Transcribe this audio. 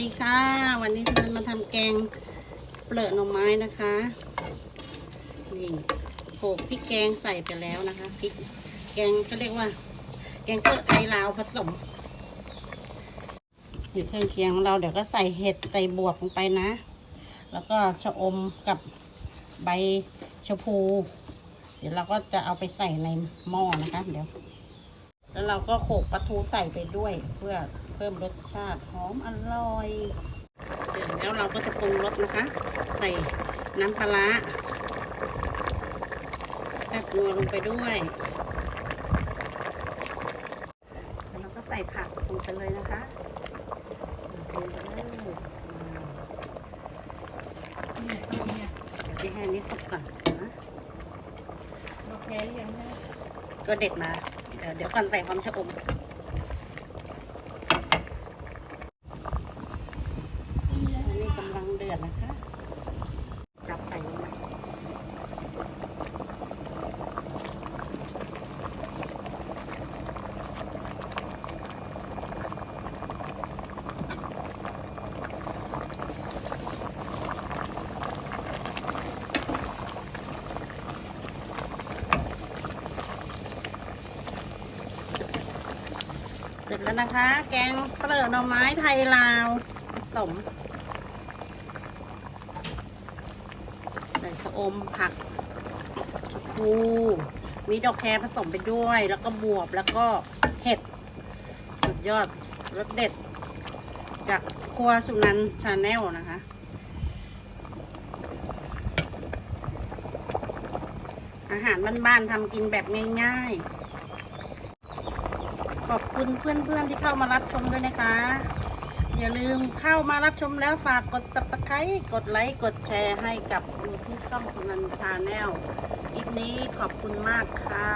ดีค่ะ วันนี้ฉันมาทำแกงเปลือกหน่อไม้นะคะนี่โขลกพริกแกงใส่ไปแล้วนะคะพริกแกงก็เรียกว่า แกงเปลือกไทยลาวผสมอยู่เครื่องเคียงของเราเดี๋ยวก็ใส่เห็ดใส่บวบลงไปนะ แล้วก็ชะอมกับใบชะพู เดี๋ยวเราก็จะเอาไปใส่ในหม้อนะคะ เดี๋ยว แล้วเราก็โขลกปลาทูใส่ไปด้วยเพื่อ พิ่มรสชาติหอมอร่อยเสร็จแล้วเราก็จะปรุงรสนะคะ ใส่น้ำปลาร้าแซ่บนัวลงไปด้วยแล้วเราก็ใส่ผักลงไปเลยนะคะลงไปเลยเดี๋ยวให้อันนี้สุกก่อนนะโอเคหรือยังคะก็เด็ดมา เดี๋ยวเดี๋ยวก่อนใส่หอมชะอม อันนี้กำลังเดือดนะคะ จับใส่ลงไปเสร็จแล้วนะคะ แกงเปลือกหน่อไม้ไทยลาวผสมใส่ชะอมผักชะพูมีดอกแครผสมไปด้วย แล้วก็บวบแล้วก็เห็ด สุดยอดรสเด็ด จากครัวสุนันชาแนลนะคะอาหารบ้านๆทำกินแบบง่ายๆ ขอบคุณเพื่อนๆที่เข้ามารับชมด้วยนะคะ อย่าลืมเข้ามารับชมแล้วฝากกด subscribe กดไลค์กดแชร์ให้กับยูทูบช่องสุนันชาแนลคลิปนี้ขอบคุณมากค่ะ